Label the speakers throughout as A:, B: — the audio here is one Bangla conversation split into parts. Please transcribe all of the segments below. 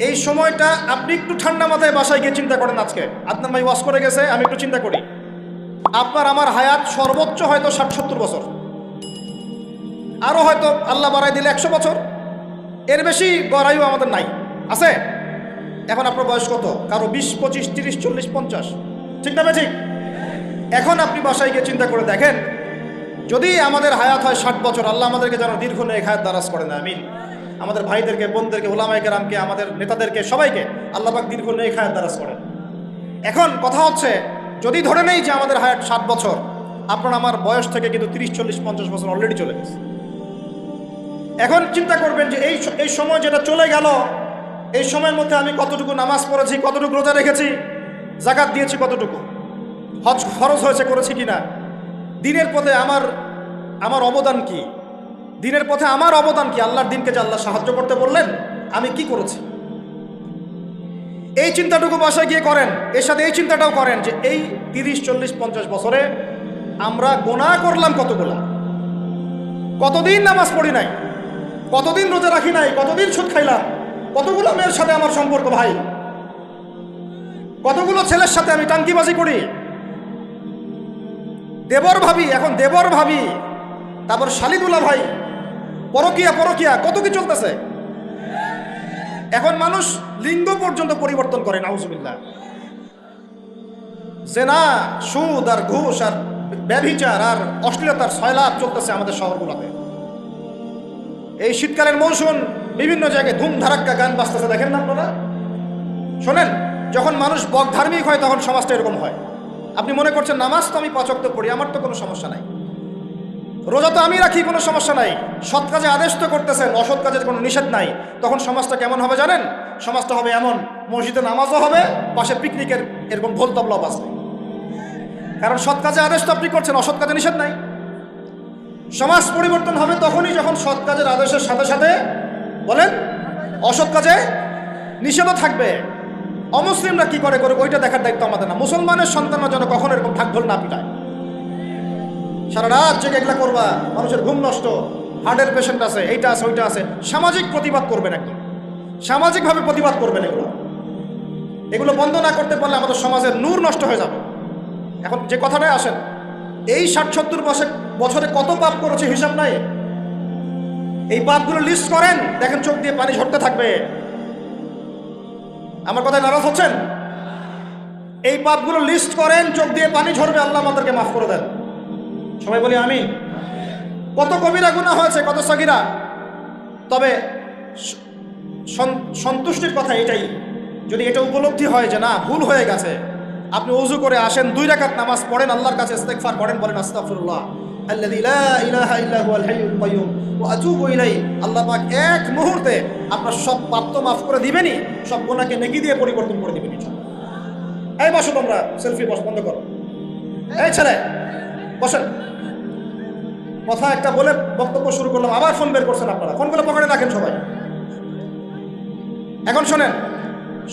A: এই সময়টা আপনি একটু ঠান্ডা মাথায় বাসায় গিয়ে চিন্তা করেন আজকে। আপনার ভাই ওয়াশ করে গেছে, আমি একটু চিন্তা করি। আপনার আমার হায়াত সর্বোচ্চ হয়তো ষাট সত্তর বছর। আরও হয়তো আল্লাহ বাড়াই দিলে একশো বছর। এর বেশি গড়াইও আমাদের নাই। আছে? এখন আপনার বয়স কত? কারও বিশ, পঁচিশ, তিরিশ, চল্লিশ, পঞ্চাশ। ঠিক না ঠিক এখন আপনি বাসায় গিয়ে চিন্তা করে দেখেন, যদি আমাদের হায়াত হয় ষাট বছর, আল্লাহ আমাদেরকে যেন দীর্ঘ নেই হায়াত দারাজ করেন, আমিন। আমাদের ভাইদেরকে, বোনদেরকে ওলামাইকে রামকে আমাদের নেতাদেরকে, সবাইকে আল্লাহ পাক দীর্ঘ নেই হায়াত দারাজ করেন। এখন কথা হচ্ছে, যদি ধরে নেই যে আমাদের হায়াত ষাট বছর, আপনার আমার বয়স থেকে কিন্তু তিরিশ, চল্লিশ, পঞ্চাশ বছর অলরেডি চলে গেছে। এখন চিন্তা করবেন যে এই এই সময় যেটা চলে গেল, এই সময়ের মধ্যে আমি কতটুকু নামাজ পড়েছি, কতটুকু রোজা রেখেছি, জাকাত দিয়েছি কতটুকু, হজ খরচ হয়েছে করেছি কিনা, দিনের পথে আমার আমার অবদান কি? দিনের পথে আমার অবদান কি? আল্লাহর দিনকে যে আল্লাহ সাহায্য করতে বললেন, আমি কি করেছি? এই চিন্তাটুকু বাসায় গিয়ে করেন। এর সাথে এই চিন্তাটাও করেন যে এই তিরিশ, চল্লিশ, পঞ্চাশ বছরে আমরা গোনা করলাম কতগুলা? কতদিন নামাজ পড়ি নাই? কতদিন রোজা রাখি নাই? কতদিন সুদ খাইলাম? কতগুলো মেয়ের সাথে আমার সম্পর্ক ভাই? কতগুলো ছেলের সাথে আমি টাঙ্কিবাজি করি? দেবর ভাবি, এখন দেবর ভাবি। তারপর শালিদুল্লাহ ভাই পরকিয়া পরকিয়া, কত কি চলতেছে? এখন মানুষ লিঙ্গ পর্যন্ত পরিবর্তন করে, নাউজুবিল্লাহ। জেনা, সুদ আর ঘুষ আর ব্যভিচার আর অশ্লীলতার সয়লাভ চলতেছে আমাদের শহরগুলোতে। এই শীতকালের মৌসুম বিভিন্ন জায়গায় ধুম ধারাক্কা গান বাজতেছে, দেখেন না আপনারা? শোনেন, যখন মানুষ বক ধার্মিক হয়, তখন সমাজটা এরকম হয়। আপনি মনে করছেন, নামাজ তো আমি পাচক তো পড়ি, আমার তো কোনো সমস্যা নাই। রোজা তো আমি রাখি, কোনো সমস্যা নাই। সৎ কাজে আদেশ তো করতেছেন, অসৎ কাজের কোনো নিষেধ নাই। তখন সমাজটা কেমন হবে জানেন? সমাজটা হবে এমন, মসজিদে নামাজও হবে, পাশে পিকনিকের এরকম ঢোল তবলা বাজবে। কারণ সৎ কাজে আদেশ তো আপনি করছেন, অসৎ কাজে নিষেধ নাই। সমাজ পরিবর্তন হবে তখনই যখন সৎ কাজের আদেশের সাথে সাথে, বলেন, অসৎ কাজে নিষেধও থাকবে। অমুসলিমরা কি করে করে ওইটা দেখার দায়িত্ব আমাদের না। মুসলমানের সন্তানরা যেন কখনো এরকম ঢাক ঢোল না পিটায়। সারা রাত জেগে এগুলা করবা, মানুষের ঘুম নষ্ট। হার্টের পেশেন্ট আছে, এইটা আছে, ওইটা আছে। সামাজিক প্রতিবাদ করবেন একদম। সামাজিকভাবে প্রতিবাদ করবেন এগুলো। এগুলো বন্ধ না করতে পারলে আমাদের সমাজের নূর নষ্ট হয়ে যাবে। এখন যে কথাটাই আসেন, এই ষাট সত্তর বছর বছরে কত পাপ করেছে হিসাব নাই? এই পাপগুলো লিস্ট করেন, দেখেন চোখ দিয়ে পানি ঝরতে থাকবে। আমার কথায় নারাজ হচ্ছেন? এই পাপগুলো লিস্ট করেন, চোখ দিয়ে পানি ঝরবে, আল্লাহ আমাদেরকে মাফ করে দেন। সবাই বলি আমি কত কবিরা গুণা হয়েছে, কত সগিরা। তবে সন্তুষ্টির কথা এটাই। যদি এটা উপলব্ধি হয় যে না, ভুল হয়ে গেছে, আপনি উজু করে আসেন, দুই রাকাত নামাজ পড়েন, আল্লাহর কাছে ইস্তেগফার করেন, বলেন আস্তাগফিরুল্লাহ। আল্লাযী লা ইলাহা ইল্লা হুয়াল হাইয়ুল কাইয়্যুম ওয়া আতুবু ইলাইহি। আল্লাহ পাক এক মুহূর্তে আপনার সব পাপ মাফ করে দিবেনই, সব গুনাহকে নেকি দিয়ে পরিবর্তন করে দিবেন এই বসো তোমরা, সেলফি বস, বন্ধ করো। এই ছেলে, বসেন। কথা একটা বলে বক্তব্য শুরু করলাম, আবার ফোন বের করছেন আপনারা। ফোনগুলো পকেটে রাখেন সবাই। এখন শোনেন,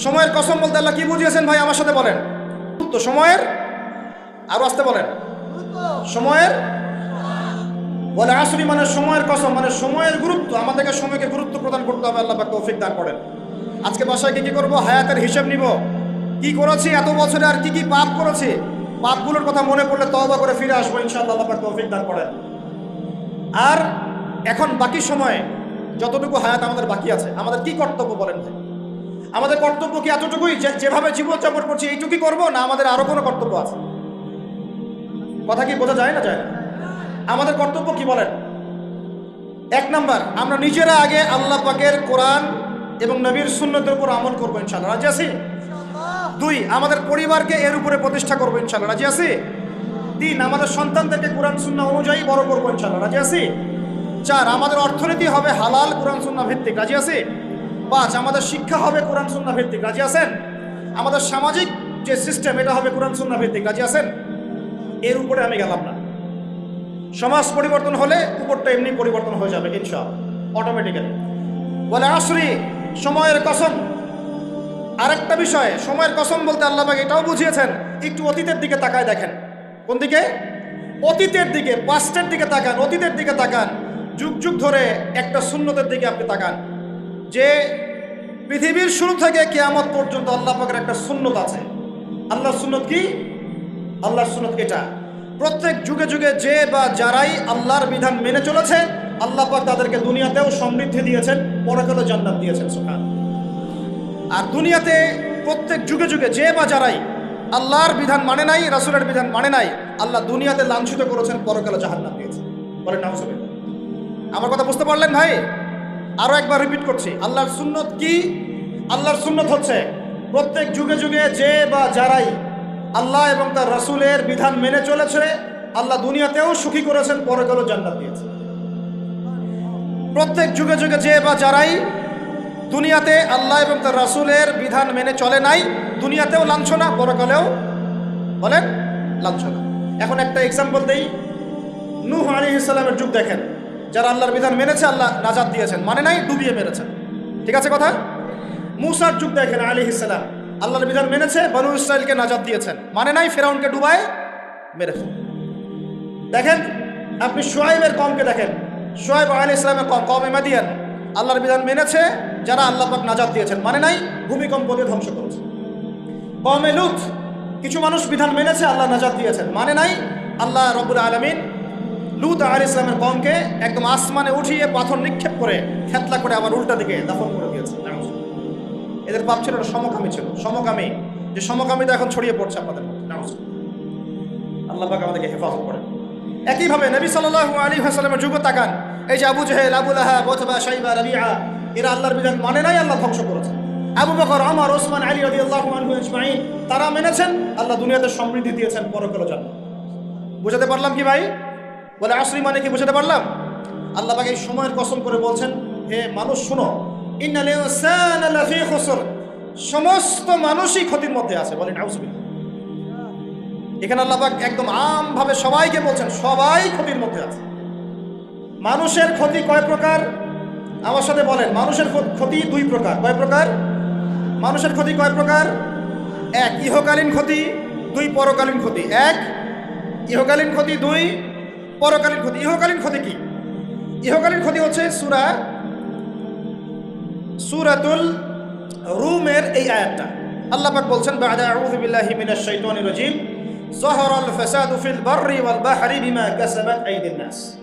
A: সময়ের কসম বলতে আল্লাহ কি বুঝিয়েছেন ভাই? আমার সাথে বলেন। তো সময়ের, আরও আসতে বলেন। সময়ের, বলে আসরি মানে সময়ের কসম মানে সময়ের গুরুত্ব। আমাদেরকে সময়কে গুরুত্ব প্রদান করতে হবে, আল্লাহ তৌফিক দান করেন। আজকে বাসায় গিয়ে কি করব? হায়াতের হিসেব নিব। কি করেছি? এত বছরে আর কি কি পাপ করেছি? পাপগুলোর কথা মনে পড়লে তওবা করে ফিরে আসব, ইনশাআল্লাহ, আল্লাহ তৌফিক দান করেন। আর এখন বাকি সময়ে যতটুকু হায়াত আমাদের বাকি আছে আমাদের কি কর্তব্য বলেন ভাই? আমাদের কর্তব্য কি এতটুকুই যে যেভাবে জীবনযাপন করছি এইটুকুই করব না আমাদের আরও কোনো কর্তব্য আছে? কথা কি বোঝা যায় না যায় আমাদের কর্তব্য কি বলেন? এক নাম্বার আমরা নিজেরা আগে আল্লাহ পাকের কোরআন এবং নবীর সুন্নতের উপর আমল করব ইনশাল্লাহ রাজি আছি? দুই আমাদের পরিবারকে এর উপরে প্রতিষ্ঠা করব ইনশাল্লাহ রাজি আছি? তিন আমাদের সন্তানদেরকে কোরআন সুন্না অনুযায়ী বড় করব ইনশাল্লাহ রাজি আছি? চার, আমাদের অর্থনীতি হবে হালাল কোরআন সুন্না ভিত্তিক। রাজি আছি? পাঁচ, আমাদের শিক্ষা হবে কোরআন সুন্না ভিত্তিক। রাজি আছেন? আমাদের সামাজিক যে সিস্টেম, এটা হবে কোরআন সুন্না ভিত্তিক। রাজি আছেন? এর উপরে আমি গেলাম না। সমাজ পরিবর্তন হলে উপরটা এমনি পরিবর্তন হয়ে যাবে ইনশা অটোমেটিক্যালি বলে আসরি, সময়ের কসম। আরেকটা বিষয়, সময়ের কসম বলতে আল্লাহ এটাও বুঝিয়েছেন, একটু অতীতের দিকে তাকায় দেখেন। কোন দিকে? অতীতের দিকে পাস্টের দিকে তাকান, অতীতের দিকে তাকান। যুগ যুগ ধরে একটা শূন্যতের দিকে আপনি তাকান। যে পৃথিবীর শুরু থেকে কেয়ামত পর্যন্ত আল্লাহ পাকের একটা সুন্নত আছে। আল্লাহর সুন্নত কি? আল্লাহর সুন্নত এটা। প্রত্যেক যুগে যুগে যে বা যারাই আল্লাহর বিধান মেনে চলেছে, আল্লাহ পাক তাদেরকে দুনিয়াতেও সমৃদ্ধি দিয়েছেন পরকালে জান্নাত দিয়েছেন সুখান আর দুনিয়াতে প্রত্যেক যুগে যুগে যে বা যারাই আল্লাহর বিধান মানে নাই, রাসুলের বিধান মানে নাই। আল্লাহ দুনিয়াতে লাঞ্ছিত করেছেন, পরকালে জাহান্নাম দিয়েছেন বলেন নাউজুবিল্লাহ। আমার কথা বুঝতে পারলেন ভাই? আরও একবার রিপিট করছি। আল্লাহর সুন্নত কি? আল্লাহর সুন্নত হচ্ছে প্রত্যেক যুগে যুগে যে বা যারাই আল্লাহ এবং তার রাসূলের বিধান মেনে চলেছে, আল্লাহ দুনিয়াতেও সুখী করেছেন পরকালে জান্নাত দিয়েছে। প্রত্যেক যুগে যুগে যে বা যারাই দুনিয়াতে আল্লাহ এবং তার রাসূলের বিধান মেনে চলে নাই, দুনিয়াতেও লাঞ্ছনা, পরকালেও বলেন লাঞ্ছনা। এখন একটা এক্সাম্পল দেই। নূহ আলাইহিস ইসলামের যুগ দেখেন, যারা আল্লাহর বিধান মেনেছে, আল্লাহ নাজাদ দিয়েছেন। মানে নাই, ডুবিয়ে মেরেছেন। ঠিক আছে কথা? মুসার যুগ দেখেন আলী ইসলাম আল্লাহর বিধান মেনেছে, বনু ইসরায়েলকে নাজাদ দিয়েছেন। মানে নাই, ফেরাউনকে ডুবায় মেরেছেন দেখেন, আপনি সোয়াইবের কমকে দেখেন সোয়াইব আলী ইসলামের কম কম এমাদিয়ান আল্লাহর বিধান মেনেছে, যারা আল্লাহ পাক নাজাত দিয়েছেন। মানে নাই ভূমিকম্প দিয়ে ধ্বংস করেছে। কমে লুত, কিছু মানুষ বিধান মেনেছে, আল্লাহ নাজাত দিয়েছেন। মানে নাই, আল্লাহ রবুল আলমিন লুত আলী ইসলামের কমকে একদম আসমানে উঠিয়ে পাথর নিক্ষেপ করে খেতলা করে আবার উল্টা দিকে দাফন করে দিয়েছে। এদের পাপ ছিল সমকামী ছিল। সমকামী, যে সমকামিতা এখন ছড়িয়ে পড়ছে মধ্যে। আল্লাহ পাক আমাদেরকে হেফাজত করে একইভাবে নবী সাল্লাল্লাহু আলী হাসালামের যুগ তাকান। এই যে আবু জেহেল, আবু লাহা বতবা সাইবা রাবিআ এরা আল্লাহর বিধান মানে নাই, আল্লাহ ধ্বংস করেছে আবু বকর আমার ওসমান, আলী আনহু আজমাইন, তারা মেনেছেন, আল্লাহ দুনিয়াতে সমৃদ্ধি দিয়েছেন পরকালে জন্য। বুঝাতে পারলাম কি ভাই? বলে আসরি মানে কি বুঝাতে পারলাম? আল্লাহ পাক এই সময়ের কসম করে বলছেন, হে মানুষ, শুনো সমস্ত মানুষই ক্ষতির মধ্যে আছে, বলেন এখানে আল্লাপাক একদম আমভাবে সবাইকে বলছেন, সবাই ক্ষতির মধ্যে আছে। মানুষের ক্ষতি কয় প্রকার? আমার সাথে বলেন, মানুষের ক্ষতি দুই প্রকার। কয় প্রকার? মানুষের ক্ষতি কয় প্রকার? এক, ইহকালীন ক্ষতি, দুই, পরকালীন ক্ষতি। এক, ইহকালীন ক্ষতি, দুই, পরকালীন ক্ষতি। ইহকালীন ক্ষতি কি? ইহকালীন ক্ষতি হচ্ছে সুরা, সুরাতুল রুমের এই আয়াতটা। আল্লাহ পাক বলছেন, বাদা আউযু ফিল বাহরি বিমা কাসাবাত আইদিন নাস।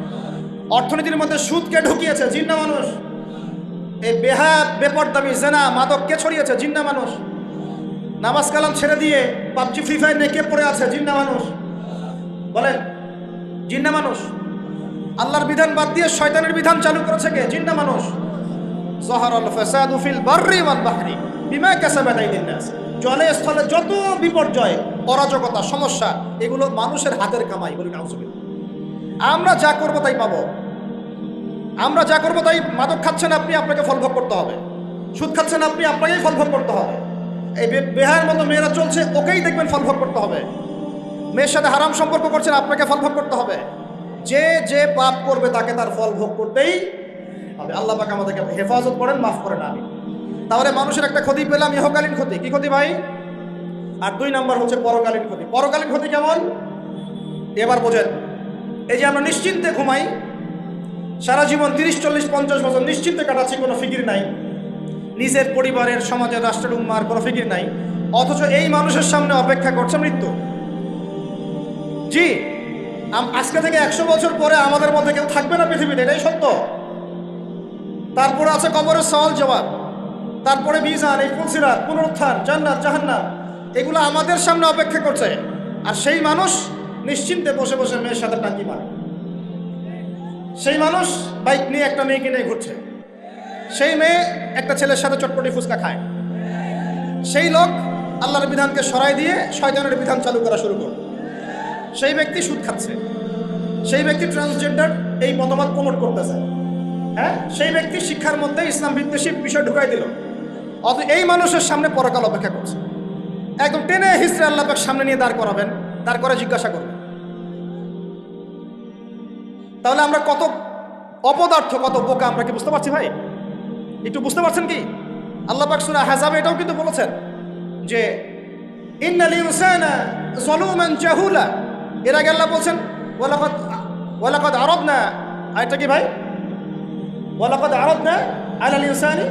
A: অর্থনীতির মধ্যে সুদকে ঢুকিয়েছে, জিন্না মানুষ। এই বেহা বেপরদামি, জেনা মাদক কে ছড়িয়েছে, জিন্না মানুষ। নামাজ কালাম ছেড়ে দিয়ে পাবজি, ফ্রি ফায়ার নিয়ে কে পড়ে আছে, জিন্না মানুষ। বলেন, জিন্না মানুষ, আল্লাহর বিধান বাদ দিয়ে শয়তানের বিধান চালু করেছে কে? জিন্না মানুষ। জহরল ফাসাদু ফিল বাররি ওয়াল বাহরি, বিমা কাসাবাত আইদিন নাস। জলে, স্থলে যত বিপর্যয়, অরাজকতা, সমস্যা, এগুলো মানুষের হাতের কামাই বলি নাউজুবিল্লাহ। আমরা যা করব তাই পাবো। আমরা যা করব তাই মাদক খাচ্ছেন আপনি, আপনাকে ফল ভোগ করতে হবে। সুদ খাচ্ছেন আপনি, আপনাকেই ফল ভোগ করতে হবে। এই বেহায়ের মতো মেয়েরা চলছে, ওকেই দেখবেন ফল ভোগ করতে হবে। মেয়ের সাথে হারাম সম্পর্ক করছেন, আপনাকে ফল ভোগ করতে হবে। যে যে পাপ করবে, তাকে তার ফল ভোগ করতেই হবে। আল্লাহ পাক আমাদেরকে হেফাজত করেন, মাফ করেন আমি তাহলে মানুষের একটা ক্ষতি পেলাম, ইহকালীন ক্ষতি। কি ক্ষতি ভাই? আর দুই নাম্বার হচ্ছে পরকালীন ক্ষতি। পরকালীন ক্ষতি কেমন? এবার বোঝেন। এই যে আমরা নিশ্চিন্তে ঘুমাই সারা জীবন তিরিশ, চল্লিশ, পঞ্চাশ বছর নিশ্চিন্তে কাটাচ্ছি, কোনো ফিকির নাই। নিজের পরিবারের সমাজের রাষ্ট্রের উম্মার কোনো ফিকির নাই। অথচ এই মানুষের সামনে অপেক্ষা করছে মৃত্যু। জি আজকে থেকে একশো বছর পরে আমাদের মধ্যে কেউ থাকবে না পৃথিবীতে, এটাই সত্য। তারপরে আছে কবরের সওয়াল জবাব। তারপরে বিজান এই ফুলসিরাত, পুনরুত্থান, জান্নাত, জাহান্নাম, এগুলো আমাদের সামনে অপেক্ষা করছে। আর সেই মানুষ নিশ্চিন্তে বসে বসে মেয়ের সাথে টাঙ্কি মারে। সেই মানুষ বাইক নিয়ে একটা মেয়েকে নিয়ে ঘুরছে। সেই মেয়ে একটা ছেলের সাথে চটপটি ফুচকা খায়। সেই লোক আল্লাহর বিধানকে সরাই দিয়ে শয়তানের বিধান চালু করা শুরু করল। সেই ব্যক্তি সুদ খাচ্ছে। সেই ব্যক্তি ট্রান্সজেন্ডার এই মতামত প্রমোট করতেছে। হ্যাঁ? সেই ব্যক্তি শিক্ষার মধ্যে ইসলাম বিদ্বেষী বিষয় ঢুকাই দিল। অত এই মানুষের সামনে পরকাল অপেক্ষা করছে। একদম টেনে হিসড়ে আল্লাহ সামনে নিয়ে দাঁড় করাবেন, দাঁড় করে জিজ্ঞাসা করবেন। তাহলে আমরা কত অপদার্থ, কত বোকা, আমরা কি বুঝতে পারছি ভাই? একটু বুঝতে পারছেন কি? আল্লাহ পাক সূরা হাজাবে এটাও কিন্তু বলেছেন যে ইন্নাল ইনসানা যালুমান জাহুলা। এর আগে আল্লাহ বলছেন, ওয়ালাকাদ ওয়ালাকাদ আরাদনা। আয়টা কি ভাই? ওয়ালাকাদ আরাদনা আলাল ইনসানি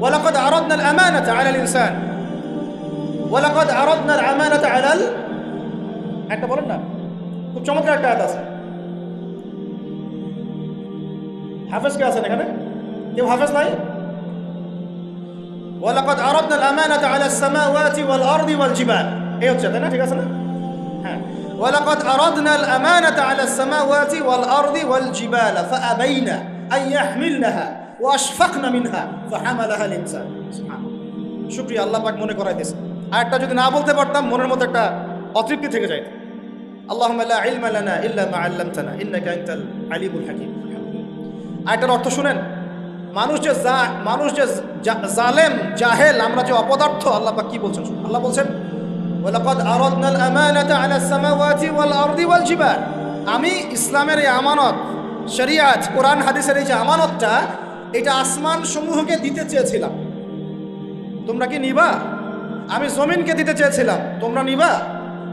A: ওয়ালাকাদ আরাদনা আল আমানাতা আলাল ইনসান ওয়ালাকাদ আরাদনা আল আমানাতা আলাল একটা বলেন না। খুব চমৎকার একটা আয়াত আছে। حافظ كاسة كنا كيف حافظ لاي ولقد عرضنا الأمانة على السماوات والأرض والجبال. أيوة جاتنا في كاسنا ولقد عرضنا الأمانة على السماوات والأرض والجبال فأبينا أن يحملنها وأشفقنا منها فحملها الإنسان. سبحان شكرا الله بك مونك ورايتس أكتر جد نابل تبرتنا مونر مو تكتر أطيب كثيرة جايت اللهم لا علم لنا إلا ما علمتنا إنك أنت العليم الحكيم আয়টার অর্থ শুনেন। মানুষ যে জা, মানুষ যে জালেম, জাহেল, আমরা যে অপদার্থ, আল্লাহ কি বলছেন? আল্লাহ বলছেন ওয়াল আমি ইসলামের এই আমানত, শরিয়াত, কোরআন, হাদিসের এই যে আমানতটা, এটা আসমান সমূহকে দিতে চেয়েছিলাম। তোমরা কি নিবা? আমি জমিনকে দিতে চেয়েছিলাম। তোমরা নিবা?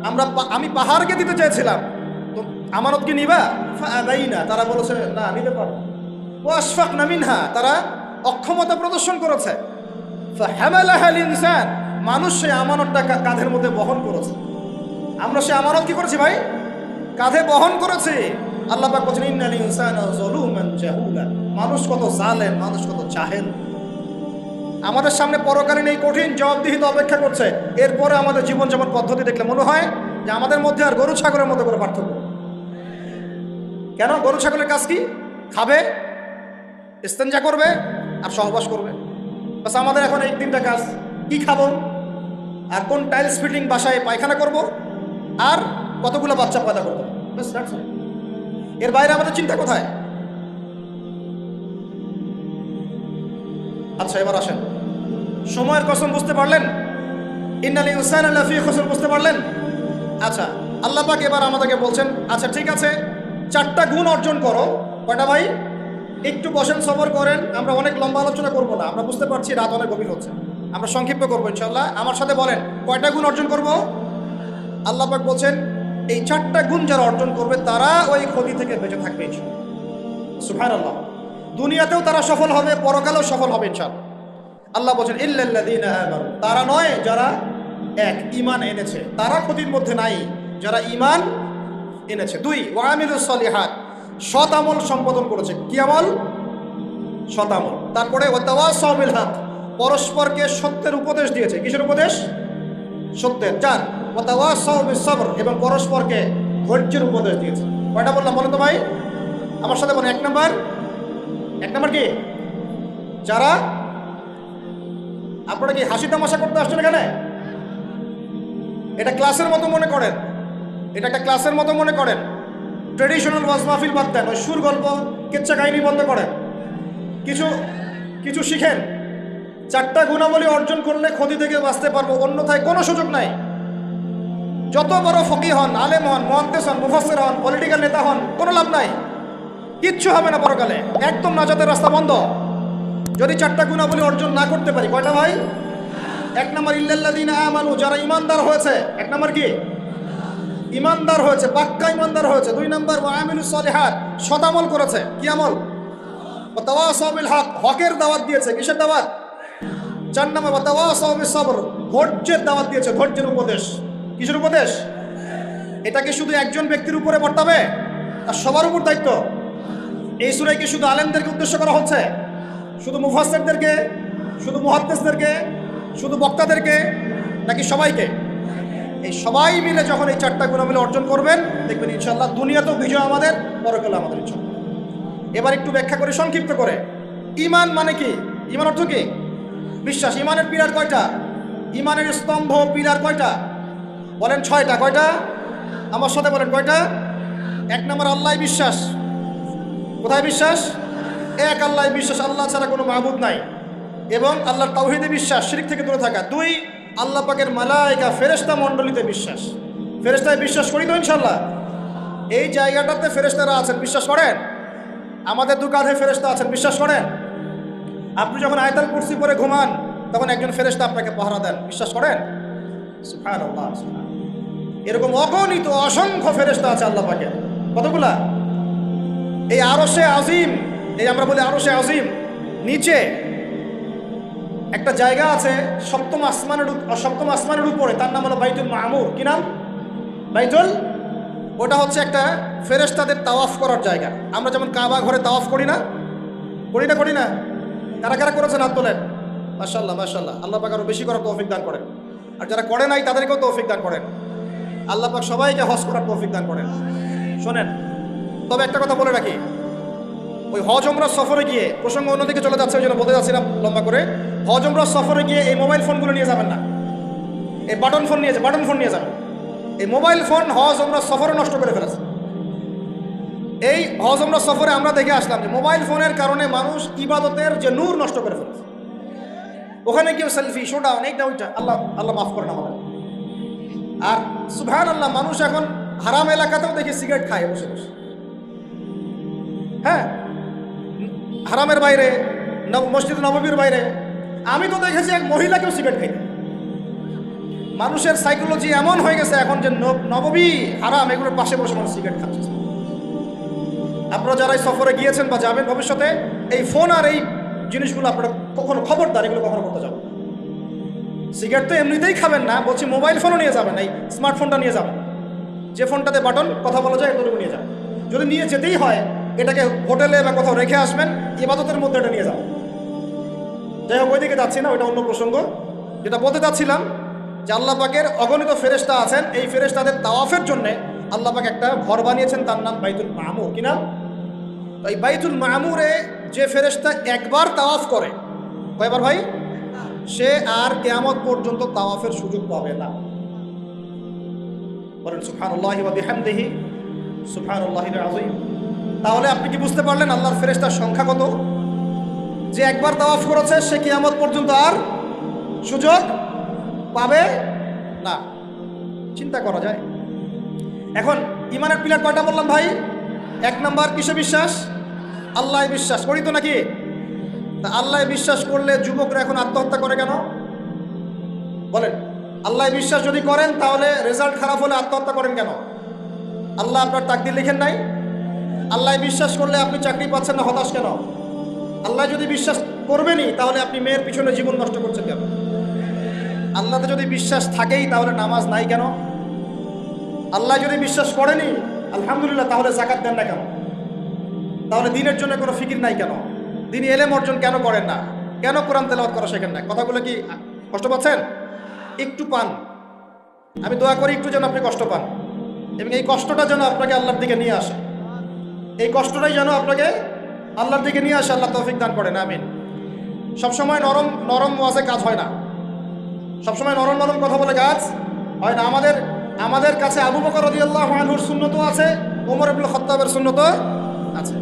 A: আমরা আমি পাহাড়কে দিতে চেয়েছিলাম। আমানত কি নিবা? না তারা বলেছে, না, নিতে পারো ও আশফাক না মিনহা, তারা অক্ষমতা প্রদর্শন করেছে। ইনসান মানুষ সেই আমানতটা কাঁধের মধ্যে বহন করেছে। আমরা সেই আমানত কি করেছি ভাই? কাঁধে বহন করেছি। আল্লাহ পাক বলছেন ইন্নাল ইনসানা মানুষ কত জালেম, মানুষ কত জাহেল। আমাদের সামনে পরকালীন এই কঠিন জবাবদিহিত অপেক্ষা করছে। এরপরে আমাদের জীবনযাপন পদ্ধতি দেখলে মনে হয় যে আমাদের মধ্যে আর গরু, ছাগলের মধ্যে কোনো পার্থক্য। কেন? গরু, ছাগলের কাজ কি? খাবে ইস্তেঞ্জা করবে আর সহবাস করবে। বাস আমাদের এখন এই তিনটা কাজ। কি খাব? আর কোন টাইলস ফিটিং বাসায় পায়খানা করব? আর কতগুলো বাচ্চা পয়দা করব? এর বাইরে আমাদের চিন্তা কোথায়? আচ্ছা এবার আসেন। সময়ের কসম বুঝতে পারলেন? ইন্নাল ইনসান লাফি খসর বুঝতে পারলেন? আচ্ছা আল্লাহ পাক এবার আমাদেরকে বলছেন আচ্ছা ঠিক আছে, চারটা গুণ অর্জন করো। কয়টা ভাই? একটু বসেন সবর করেন, আমরা অনেক লম্বা আলোচনা করব না, আমরা বুঝতে পারছি রাত অনেক গভীর হচ্ছে। আমরা সংক্ষিপ্ত করব ইনশাল্লাহ আমার সাথে বলেন, কয়টা গুণ অর্জন করব? আল্লাহ বলছেন, এই চারটা গুণ যারা অর্জন করবে, তারা ওই ক্ষতি থেকে বেঁচে থাকবে সুফান আল্লাহ দুনিয়াতেও তারা সফল হবে, পরকালেও সফল হবে ইনশাল্লাহ আল্লাহ বলছেন আমানু। তারা নয় যারা এক, ঈমান এনেছে। তারা ক্ষতির মধ্যে নাই, যারা ঈমান এনেছে। দুই, ওয়ামিলুস সলিহাত। সৎ আমল সম্পাদন করেছে। কি আমল? সৎ আমল। তারপরে হক। পরস্পরকে সত্যের উপদেশ দিয়েছে। কিসের উপদেশ? সত্যের। চার সবর। এবং পরস্পরকে ধৈর্যের উপদেশ দিয়েছে। কয়টা বললাম বলো তো ভাই? আমার সাথে বলো এক নাম্বার। এক নাম্বার কি? যারা? আপনারা কি হাসি তামাশা করতে আসছেন এখানে? এটা ক্লাসের মতো মনে করেন। এটা একটা ক্লাসের মতো মনে করেন। ট্রেডিশনাল ওয়াজ মাহফিল বাদ দেন, ওই সুর গল্প কেচ্ছা কাহিনী বন্ধ করেন। কিছু কিছু শিখেন। চারটা গুণাবলী অর্জন করলে ক্ষতি থেকে বাঁচতে পারব, অন্যথায় কোনো সুযোগ নাই। যত বড় ফকি হন, আলেম হন মহান্তেস হন মুফাসের হন পলিটিক্যাল নেতা হন, কোনো লাভ নাই। কিচ্ছু হবে না পরকালে, একদম নাজাতের রাস্তা বন্ধ। যদি চারটা গুণাবলী অর্জন না করতে পারি, কয়টা ভাই? এক নম্বর ইল্লাল্লাদিন আমানু, যারা ইমানদার হয়েছে, এক নম্বর কি? ইমানদার হয়েছে, পাক্কা ইমানদার হয়েছে। দুই নম্বর ওয়ামিলুস সলিহাত সদামল করেছে। কি আমল? ওয়াতাওয়াসাবিল হক, হকের দাওয়াত দিয়েছে। কিসের দাওয়াত? চার নম্বর ওয়াতাওয়াসাবিস সবর, ধৈর্যের দাওয়াত দিয়েছে, ধৈর্যের উপদেশ। কিসের উপদেশ? এটা কি শুধু একজন ব্যক্তির উপরে বর্তাবে? আর সবার উপর দায়িত্ব? এই সুরাই কি শুধু আলেমদেরকে উদ্দেশ্য করা হচ্ছে? শুধু মুফাসসিরদেরকে? শুধু মুহাদ্দিসদেরকে? শুধু বক্তাদেরকে? নাকি সবাইকে? এই সবাই মিলে যখন এই চারটা গুণ মিলে অর্জন করবেন, দেখবেন ইনশাল্লাহ দুনিয়াতেও বিজয় আমাদের পরকালে আমাদের ইনশাল্লাহ এবার একটু ব্যাখ্যা করে সংক্ষিপ্ত করে। ইমান মানে কি? ইমান অর্থ কি? বিশ্বাস। ইমানের পিলার কয়টা? ইমানের স্তম্ভ পিলার কয়টা? বলেন ছয়টা। কয়টা? আমার সাথে বলেন কয়টা? এক নম্বর আল্লাহ বিশ্বাস। কোথায় বিশ্বাস? এক আল্লাহ বিশ্বাস। আল্লাহ ছাড়া কোনো মাহবুদ নাই। এবং আল্লাহর তাওহিদে বিশ্বাস, শিরিক থেকে দূরে থাকা। দুই আল্লাহ পাকের মালাইকা ফেরেস্তা মণ্ডলীতে বিশ্বাস। ফেরেস্তায় বিশ্বাস করি তো ইনশাল্লাহ এই জায়গাটাতে ফেরেস্তারা আছেন, বিশ্বাস করেন? আমাদের দু কাঁধে ফেরেস্তা আছেন, বিশ্বাস করেন? আপনি যখন আয়তাল কুর্সি পরে ঘুমান, তখন একজন ফেরেস্তা আপনাকে পাহারা দেন, বিশ্বাস করেন। এরকম অগণিত, অসংখ্য ফেরেস্তা আছে আল্লাহ পাকে। কতগুলা? এই আরশে আজিম, এই আমরা বলি আরশে আজিম, নিচে একটা জায়গা আছে সপ্তম আসমানের সপ্তম আসমানের উপরে, তার নাম হলো বাইতুল মামুর। কি নাম? বাইতুল? ওটা হচ্ছে একটা ফেরেশতাদের তাওয়াফ করার জায়গা। আমরা যেমন কাবা ঘরে তাওয়াফ করি না করি না করি না? কারা কারা করেছেন হাত তোলেন? মাশাল্লাহ মাশাল্লাহ আল্লাহ পাক আরও বেশি করার তৌফিক দান করেন। আর যারা করে নাই, তাদেরকেও তৌফিক দান করেন। আল্লাহ পাক সবাইকে হজ করার তৌফিক দান করেন। শোনেন, তবে একটা কথা বলে রাখি। ওই হজ ওমরা সফরে গিয়ে প্রসঙ্গ অন্যদিকে চলে যাচ্ছে, ওই জন্য বলতে যাচ্ছিলাম লম্বা করে। হজ ওমরা সফরে গিয়ে এই মোবাইল ফোনগুলো নিয়ে যাবেন না। এই বাটন ফোন নিয়ে বাটন ফোন নিয়ে যাবেন। এই মোবাইল ফোন হজ ওমরা সফরে নষ্ট করে ফেলেছে। এই হজ ওমরা সফরে আমরা দেখে আসলাম যে মোবাইল ফোনের কারণে মানুষ ইবাদতের যে নূর নষ্ট করে ফেলেছে। ওখানে কেউ সেলফি শোটা অনেকটা ওইটা আল্লাহ আল্লাহ মাফ করেন আমাদের। আর সুবহান আল্লাহ মানুষ এখন হারাম এলাকাতেও দেখি সিগারেট খায় বসে বসে। হ্যাঁ? হারামের বাইরে মসজিদ নবমীর বাইরে। আমি তো দেখেছি এক মহিলাকেও সিগারেট খাইতে মানুষের সাইকোলজি এমন হয়ে গেছে এখন যে নব- নববী হারাম, এগুলোর পাশে বসে মানুষ সিগারেট খাচ্ছে। আপনারা যারা এই সফরে গিয়েছেন বা যাবেন ভবিষ্যতে, এই ফোন আর এই জিনিসগুলো আপনারা কখনো খবরদার, এগুলো কখনো করতে যাবেন সিগারেট তো এমনিতেই খাবেন না, বলছি মোবাইল ফোনও নিয়ে যাবেন এই স্মার্টফোনটা নিয়ে যাবেন। যে ফোনটাতে বাটন, কথা বলা যায়, এগুলো নিয়ে যাবেন। যদি নিয়ে যেতেই হয় এটাকে হোটেলে বা কোথাও রেখে আসবেন, ইবাদতের মধ্যে এটা নিয়ে যাবেন যাই হোক, ওইদিকে যাচ্ছি না, ওইটা অন্য প্রসঙ্গ। যেটা বলতে চাচ্ছিলাম যে আল্লাহ পাকের অগণিত ফেরেস্তা আছেন। এই ফেরেস্তাদের তাওয়াফের জন্য আল্লাহ পাক একটা ঘর বানিয়েছেন, তার নাম বাইতুল মামুর, কি নাম তো এই বাইতুল মামুরে যে ফেরেস্তা একবার তাওয়াফ করে, কয়বার ভাই? সে আর কেয়ামত পর্যন্ত তাওয়াফের সুযোগ পাবে না। বলেন সুফানুল্লাহ বা বিহামদিহি সুফানুল্লাহ আজিম তাহলে আপনি কি বুঝতে পারলেন আল্লাহর ফেরেস্তার সংখ্যা কত? যে একবার তাওয়াফ করেছে, সে কিয়ামত পর্যন্ত আর সুযোগ পাবে না। চিন্তা করা যায়। এখন ইমানের পিলার কয়টা বললাম ভাই? এক নাম্বার, কিসে বিশ্বাস? আল্লাহ বিশ্বাস। করি তো নাকি? তা আল্লাহ বিশ্বাস করলে যুবকরা এখন আত্মহত্যা করে কেন? বলেন আল্লাহ বিশ্বাস যদি করেন, তাহলে রেজাল্ট খারাপ হলে আত্মহত্যা করেন কেন? আল্লাহ আপনার তাকদির লিখেন নাই? আল্লাহ বিশ্বাস করলে আপনি চাকরি পাচ্ছেন না, হতাশ কেন? আল্লাহ যদি বিশ্বাস করবেনই, তাহলে আপনি মেয়ের পিছনে জীবন নষ্ট করছেন কেন? আল্লাহতে যদি বিশ্বাস থাকেই, তাহলে নামাজ নাই কেন? আল্লাহ যদি বিশ্বাস করেনি আলহামদুলিল্লাহ, তাহলে জাকাত দেন না কেন? তাহলে দিনের জন্য কোনো ফিকির নাই কেন? দিন এলেম অর্জন কেন করেন না? কেন কোরআন তেলাওয়াত করা শেখেন না? কথাগুলো কি কষ্ট পাচ্ছেন? একটু পান। আমি দোয়া করি, একটু যেন আপনি কষ্ট পান। এবং এই কষ্টটা যেন আপনাকে আল্লাহর দিকে নিয়ে আসে। এই কষ্টটাই যেন আপনাকে আল্লাহর দিকে নিয়ে আসে আল্লাহ তৌফিক দান করেন, আমিন। সবসময় নরম নরম ওয়াজে কাজ হয় না। সবসময় নরম নরম কথা বলে কাজ হয় না। আমাদের আমাদের কাছে আবু বকর রদিয়াল্লাহ আনহুর শূন্যতও আছে, ওমর আবুল খত্তাবের শূন্যতও আছে।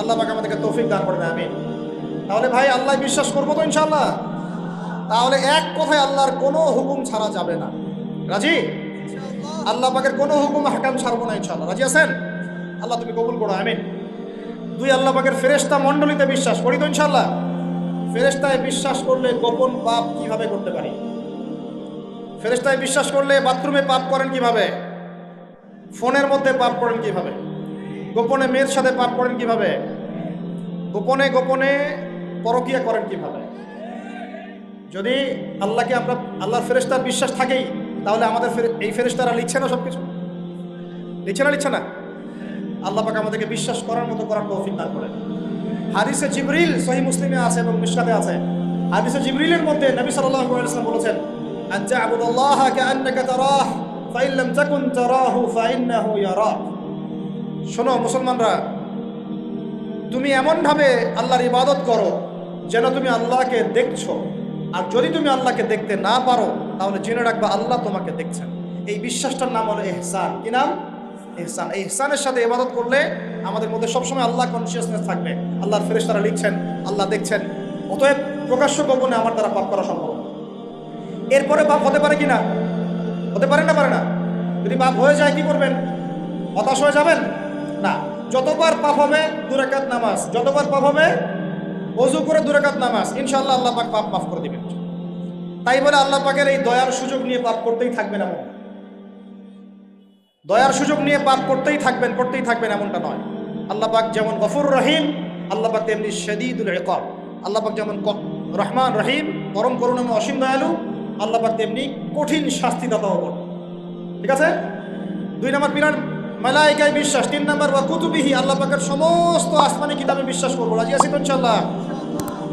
A: আল্লাহ পাক আমাদেরকে তৌফিক দান করেন, আমিন। তাহলে ভাই, আল্লাহ বিশ্বাস করব তো ইনশাল্লাহ তাহলে এক কথায় আল্লাহর কোনো হুকুম ছাড়া যাবে না। রাজি? আল্লাহ পাকের কোনো হুকুম, হাকাম ছাড়বো না ইনশাল্লাহ রাজি আছেন? আল্লাহ তুমি কবুল করো, আমিন। দুই আল্লাহ ফেরেস্তা মণ্ডলীতে বিশ্বাস করি তো ইনশাল্লাহ ফেরেস্তায় বিশ্বাস করলে গোপন পাপ কীভাবে করতে পারি? ফেরেস্তায় বিশ্বাস করলে বাথরুমে পাপ করেন কীভাবে? ফোনের মধ্যে পাপ করেন কীভাবে? গোপনে মেয়ের সাথে পাপ করেন কীভাবে? গোপনে গোপনে পরকিয়া করেন কীভাবে? যদি আল্লাহকে আমরা, আল্লাহর ফেরেস্তার বিশ্বাস থাকেই, তাহলে আমাদের এই ফেরেস্তারা লিখছে না সব কিছু লিখছে না লিখছে না? আল্লাহ পাক আমাদেরকে বিশ্বাস করার মতো করার তৌফিক দান করেন। হাদিসে জিবরিল সহি মুসলিমে আছে এবং মিশকাতে আছে। হাদিসে জিবরিলের মধ্যে নবী সাল্লাল্লাহু আলাইহি ওয়াসাল্লাম বলেছেন, আন তা'বুদাল্লাহ কাআন্নাকা তারাহ, ফাইন লাম তাকুন তারাহু ফাইন্নাহু ইয়ারাক। শোনো মুসলমানরা, তুমি এমনভাবে আল্লাহর ইবাদত করো যেন তুমি আল্লাহকে দেখছ। আর যদি তুমি আল্লাহকে দেখতে না পারো, তাহলে জেনে রাখবা আল্লাহ তোমাকে দেখছেন। এই বিশ্বাসটার নাম হলো এহসান। কি নাম? এহসান এই এহসানের সাথে ইবাদত করলে আমাদের মধ্যে সবসময় আল্লাহ কনসিয়াসনেস থাকবে। আল্লাহর ফেরেশতারা লিখছেন, আল্লাহ দেখছেন, অতএব প্রকাশ্য গোপনে আমার দ্বারা পাপ করা সম্ভব। এরপরে পাপ হতে পারে কি না হতে পারে না পারে না। যদি পাপ হয়ে যায়, কি করবেন? হতাশ হয়ে যাবেন? না। যতবার পাপ হবে, দুরাকাত নামাজ। যতবার পাপ হবে, অজু করে দুরাকাত নামাজ। ইনশাল্লাহ আল্লাহ পাক পাপ মাফ করে দিবেন। তাই বলে আল্লাহ পাকের এই দয়ার সুযোগ নিয়ে পাপ করতেই থাকবেন এমন। দয়ার সুযোগ নিয়ে পাপ করতেই থাকবেন করতেই থাকবেন এমনটা নয়। আল্লাহ পাক যেমন গফুর রহিম, আল্লাহ পাক তেমনি শদীদুল ইকাব আল্লাহ পাক যেমন রহমান রহিম, পরম করুণাময় অসীম দয়ালু, আল্লাহ পাক তেমনি কঠিন শাস্তিদাতাও বলে ঠিক আছে? দুই নম্বর বিরাট মালাইকায় বিশ্বাস, তিন নম্বর বা কুতুবিহি, আল্লাহ পাকের সমস্ত আসমানি কিতাবে বিশ্বাস করব। রাজি আছি তো ইনশাল্লাহ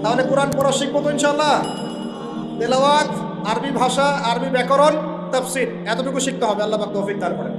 A: তাহলে কোরআন পড়া শিখব তো ইনশাল্লাহ তেলাওয়াত, আরবি ভাষা, আরবি ব্যাকরণ, তাফসির, এতটুকু শিখতে হবে, আল্লাহ তৌফিক করেন।